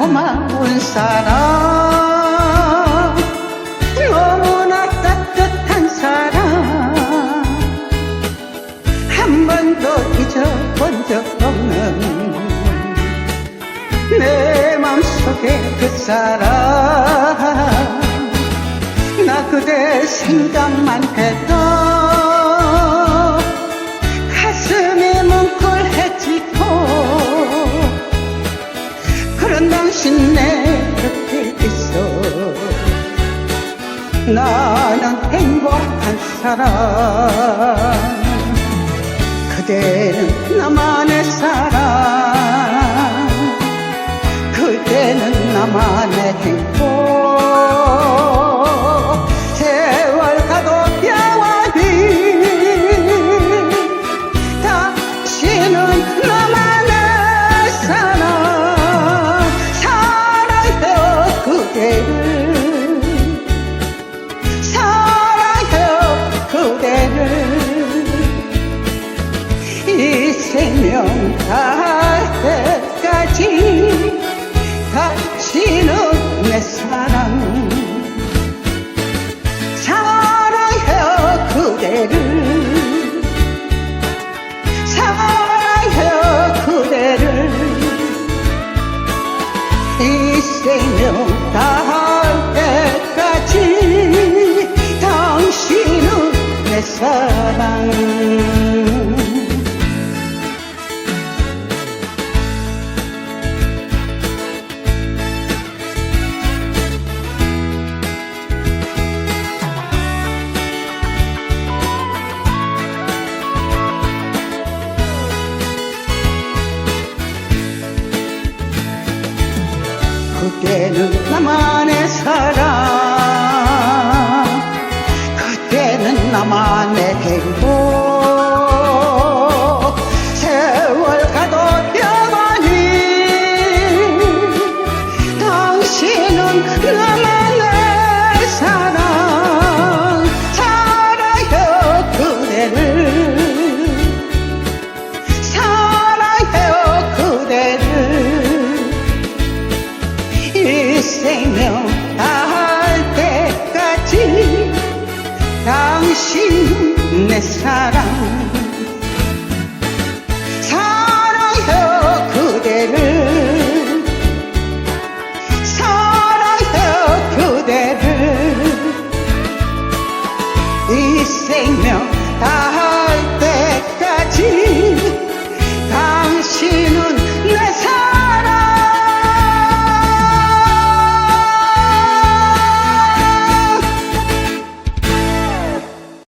고마운 사람. 너무나 따뜻한 사람. 한 번도 잊어본 적 없는 내 맘속에 그 사람. 나 그대 생각만 해도 그런 당신 내 곁에 있어. 나는 행복한 사람. 그대는 나만의 사랑 그대를 사랑해요 그대를. 이 생명 다 그때는 나만의 사랑. 그때는 나만의 행복. 세월 가도 영원히 당신은 나만의 사랑. 사랑해요 그대를. 사랑해요 그대를 이 생명 다할 때까지 당신 내 사랑